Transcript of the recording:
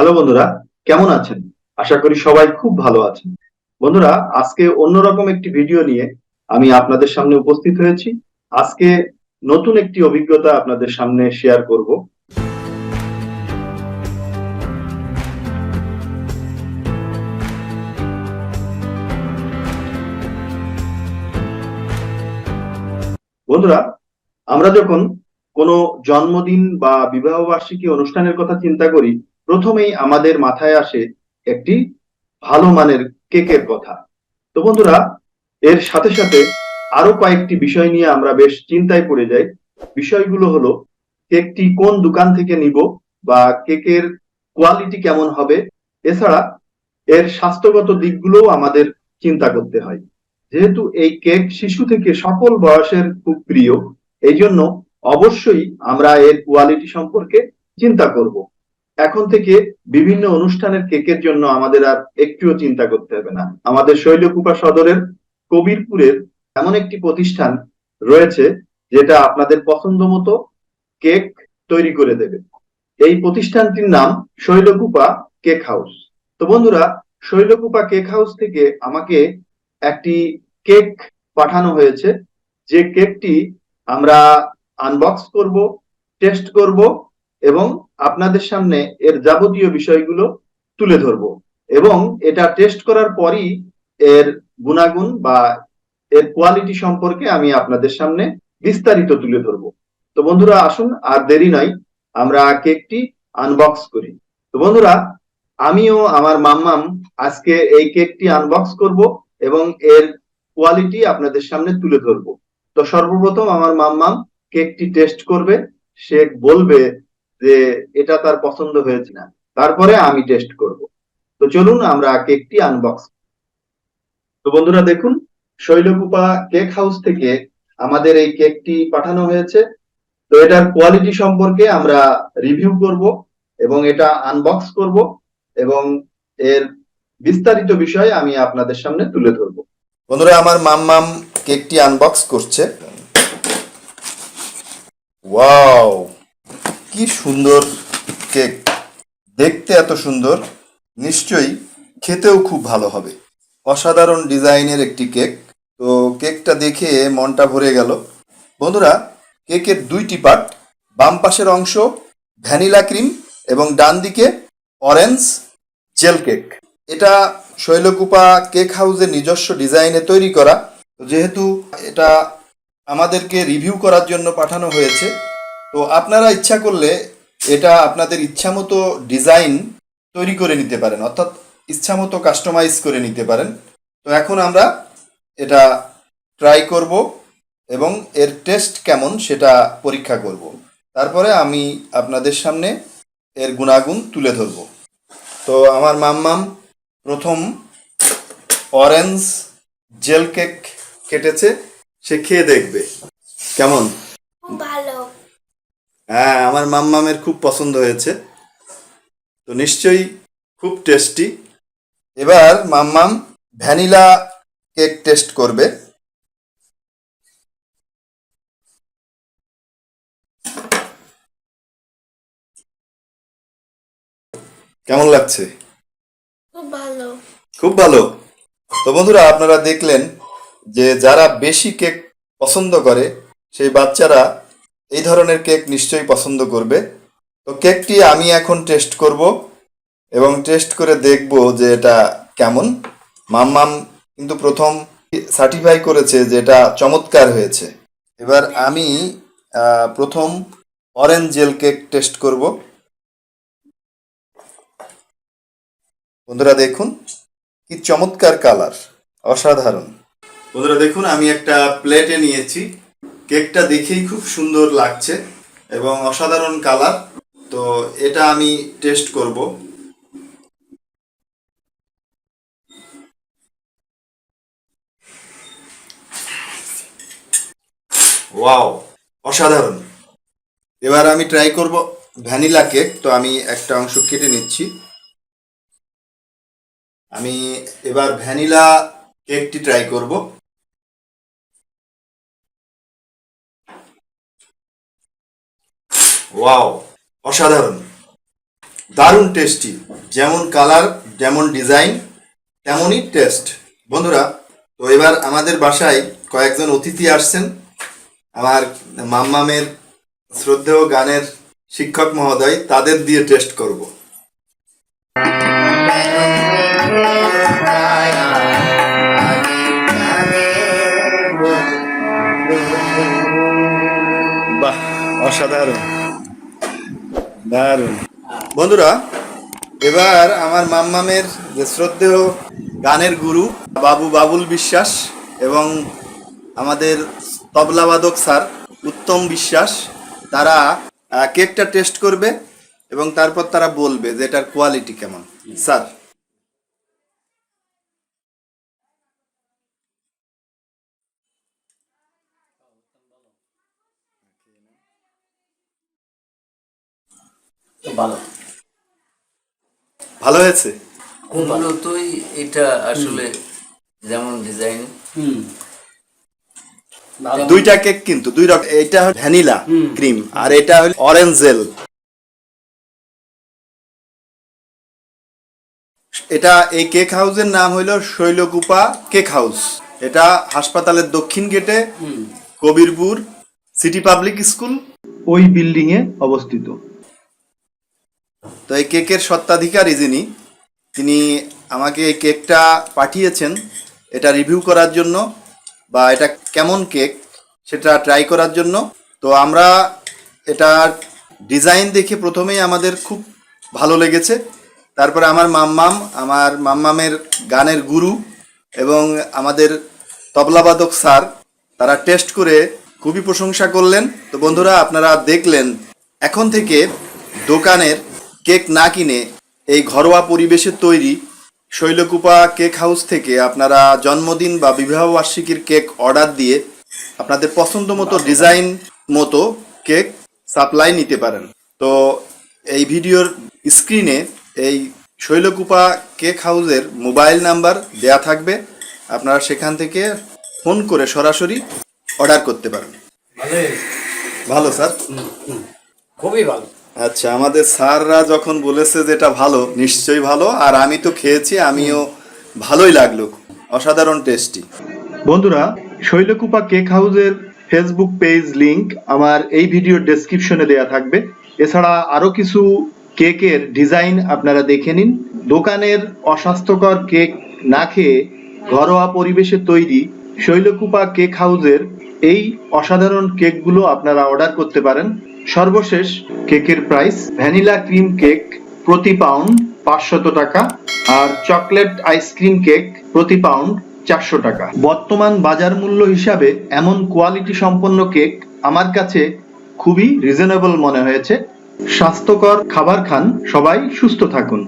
Hello বন্ধুরা, কেমন আছেন? আশা করি সবাই খুব ভালো আছেন। বন্ধুরা, আজকে অন্যরকম একটি ভিডিও নিয়ে আমি আপনাদের সামনে উপস্থিত হয়েছি। আজকে নতুন একটি অভিজ্ঞতা আপনাদের সামনে শেয়ার করব। বন্ধুরা, আমরা যখন কোনো জন্মদিন বা বিবাহ বার্ষিকী অনুষ্ঠানের কথা চিন্তা করি প্রথমেই আমাদের মাথায় আসে একটি ভালো মানের কেকের কথা। তো বন্ধুরা, এর সাথে সাথে আরও কয়েকটি বিষয় নিয়ে আমরা বেশ চিন্তায় পড়ে যাই। বিষয়গুলো হলো, কেকটি কোন দোকান থেকে নিব বা কেকের কোয়ালিটি কেমন হবে? এছাড়া এর স্বাস্থ্যগত দিকগুলোও আমাদের চিন্তা করতে হয়। যেহেতু এই কেক শিশু থেকে সকল বয়সের খুব প্রিয় এই জন্য অবশ্যই আমরা এর কোয়ালিটি সম্পর্কে চিন্তা করব। এখন থেকে বিভিন্ন অনুষ্ঠানের কেকের জন্য আমাদের আর একটুও চিন্তা করতে হবে না। আমাদের শৈলকুপা সদরের কবিরপুরের এমন একটি প্রতিষ্ঠান রয়েছে যেটা আপনাদের পছন্দ মতো কেক তৈরি করে দেবে। এই প্রতিষ্ঠানটির নাম শৈলকুপা কেক হাউস। তো বন্ধুরা, শৈলকুপা কেক হাউস থেকে আমাকে একটি কেক পাঠানো হয়েছে। যে কেকটি আমরা আনবক্স করব টেস্ট করব এবং আপনাদের সামনে এর যাবতীয় বিষয়গুলো তুলে ধরব। এবং এটা টেস্ট করার পরই এর গুণাগুণ বা এর কোয়ালিটি সম্পর্কে আমি আপনাদের সামনে বিস্তারিত তুলে ধরব। তো বন্ধুরা, আসুন, আর দেরি নয়, আমরা কেকটি আনবক্স করি। তো বন্ধুরা, আমিও আমার মাম্মাম আজকে এই কেকটি আনবক্স করব এবং এর কোয়ালিটি আপনাদের সামনে তুলে ধরব। তো সর্বপ্রথম আমার মাম্মাম কেকটি টেস্ট করবে, সে বলবে যে এটা তার পছন্দ হয়েছে না। তারপরে আমি টেস্ট করব। তো চলুন আমরা কেকটি আনবক্স তো বন্ধুরা দেখুন, শৈলকুপা কেক হাউস থেকে আমাদের এই কেকটি পাঠানো হয়েছে। তো এটার কোয়ালিটি সম্পর্কে আমরা রিভিউ করব এবং এটা আনবক্স করব এবং এর বিস্তারিত বিষয় আমি আপনাদের সামনে তুলে ধরবো। বন্ধুরা, আমার মাম্মাম কেকটি আনবক্স করছে। ওয়াও কি সুন্দর কেক। দেখতে এত সুন্দর, নিশ্চয়ই খেতেও খুব ভালো হবে। অসাধারণ ডিজাইনের একটি কেক। তো কেকটা দেখে মনটা ভরে গেল। বন্ধুরা, কেকের দুইটি পার্ট, বাম পাশের অংশ ভ্যানিলা ক্রিম এবং ডান দিকে অরেঞ্জ জেল কেক। এটা শৈলকুপা কেক হাউসের নিজস্ব ডিজাইনে তৈরি করা। যেহেতু এটা আমাদেরকে রিভিউ করার জন্য পাঠানো হয়েছে তো আপনারা ইচ্ছা করলে এটা আপনাদের ইচ্ছা মতো ডিজাইন তৈরি করে নিতে পারেন, অর্থাৎ ইচ্ছা মতো কাস্টমাইজ করে নিতে পারেন। তো এখন আমরা এটা ট্রাই করব এবং এর টেস্ট কেমন সেটা পরীক্ষা করব। তারপরে আমি আপনাদের সামনে এর গুণাগুণ তুলে ধরব। তো আমার মাম্মাম, প্রথম অরেঞ্জ জেল কেক কেটেছে, সে খেয়ে দেখবে। কেমন? ভালো। হ্যাঁ আমার মাম্মামের খুব পছন্দ হয়েছে। তো নিশ্চয়ই খুব টেস্টি এবার মাম্মাম ভ্যানিলা কেক টেস্ট করবে। কেমন লাগছে? খুব ভালো। খুব ভালো। তো বন্ধুরা আপনারা দেখলেন যে যারা বেশি কেক পছন্দ করে সেই বাচ্চারা এই ধরনের কেক নিশ্চয়ই পছন্দ করবে। তো কেকটি আমি এখন টেস্ট করব এবং টেস্ট করে দেখব যে এটা কেমন। মাম্মাম কিন্তু প্রথম সার্টিফাই করেছে যে এটা চমৎকার হয়েছে। এবার আমি প্রথম অরেঞ্জ জেল কেক টেস্ট করব। বন্ধুরা দেখুন, কি চমৎকার কালার অসাধারণ। বন্ধুরা দেখুন, আমি একটা প্লেটে নিয়েছি। কেকটা দেখেই খুব সুন্দর লাগছে এবং অসাধারণ কালার। তো এটা আমি টেস্ট করব। ওয়াও, অসাধারণ। এবার আমি ট্রাই করব ভ্যানিলা কেক। তো আমি একটা অংশ কেটে নিচ্ছি। আমি এবার ভ্যানিলা কেকটি ট্রাই করব। ওয়াও অসাধারণ। দারুণ টেস্টি যেমন কালার যেমন ডিজাইন তেমনই টেস্ট বন্ধুরা, তো এবার আমাদের বাসায় কয়েকজন অতিথি আসছেন। আমার মাম্মামের শ্রদ্ধেয় গানের শিক্ষক মহোদয়, তাদের দিয়ে টেস্ট করব। বাহ, অসাধারণ। দারুণ। বন্ধুরা, এবার আমার মাম্মামের যে শ্রদ্ধেয় গানের গুরু, বাবু বাবুল বিশ্বাস এবং আমাদের তবলাবাদক স্যার উত্তম বিশ্বাস, তারা কেকটা টেস্ট করবে এবং তারপর তারা বলবে যে এটার কোয়ালিটি কেমন। স্যার। ভালো। ভালো হয়েছে? মূলতই এটা আসলে যেমন ডিজাইন। হুম। দুইটা কেক কিন্তু দুই রকম এটা ভ্যানিলা ক্রিম আর এটা হল অরেঞ্জ জেল। এটা এই কেক হাউসের নাম হইল শৈলকুপা কেক হাউস। এটা হাসপাতালের দক্ষিণ গেটে কবিরপুর সিটি পাবলিক স্কুল। ওই বিল্ডিং এ অবস্থিত। তো এই কেকের সত্ত্বাধিকারী যিনি, তিনি আমাকে এই কেকটা পাঠিয়েছেন। এটা রিভিউ করার জন্য বা এটা কেমন কেক সেটা ট্রাই করার জন্য। তো আমরা এটার ডিজাইন দেখে প্রথমেই আমাদের খুব ভালো লেগেছে। তারপরে আমার মাম্মাম, আমার মাম্মামের গানের গুরু এবং আমাদের তবলাবাদক স্যার, তারা টেস্ট করে খুবই প্রশংসা করলেন। তো বন্ধুরা, আপনারা দেখলেন, এখন থেকে দোকানের কেক না কিনে এই ঘরোয়া পরিবেশে তৈরি শৈলকুপা কেক হাউস থেকে আপনারা জন্মদিন বা বিবাহ বার্ষিকীর কেক অর্ডার দিয়ে আপনাদের পছন্দ মতো ডিজাইন মতো কেক সাপ্লাই নিতে পারেন। তো এই ভিডিওর স্ক্রিনে এই শৈলকুপা কেক হাউসের মোবাইল নাম্বার দেয়া থাকবে। আপনারা সেখান থেকে ফোন করে সরাসরি অর্ডার করতে পারেন। ভালো স্যার? খুবই ভালো। আচ্ছা আমাদের স্যাররা যখন বলেছে যে এটা ভালো, নিশ্চয়ই ভালো, আর আমি তো খেয়েছি, আমিও ভালোই লাগল। অসাধারণ টেস্টি বন্ধুরা, শৈলকুপা কেক হাউসের ফেসবুক পেজ লিংক আমার এই ভিডিওর ডেসক্রিপশনে দেয়া থাকবে। এছাড়া আরও কিছু কেকের ডিজাইন আপনারা দেখে নিন। দোকানের অস্বাস্থ্যকর কেক না খেয়ে ঘরোয়া পরিবেশে তৈরি শৈলকুপা কেক হাউসের এই অসাধারণ কেকগুলো আপনারা অর্ডার করতে পারেন। সর্বশেষ কেকের প্রাইস, ভ্যানিলা ক্রিম কেক প্রতি পাউন্ড পাঁচশত টাকা আর চকলেট আইসক্রিম কেক প্রতি পাউন্ড চারশো টাকা। বর্তমান বাজার মূল্য হিসাবে এমন কোয়ালিটি সম্পন্ন কেক আমার কাছে খুবই রিজনেবল মনে হয়েছে। স্বাস্থ্যকর খাবার খান, সবাই সুস্থ থাকুন।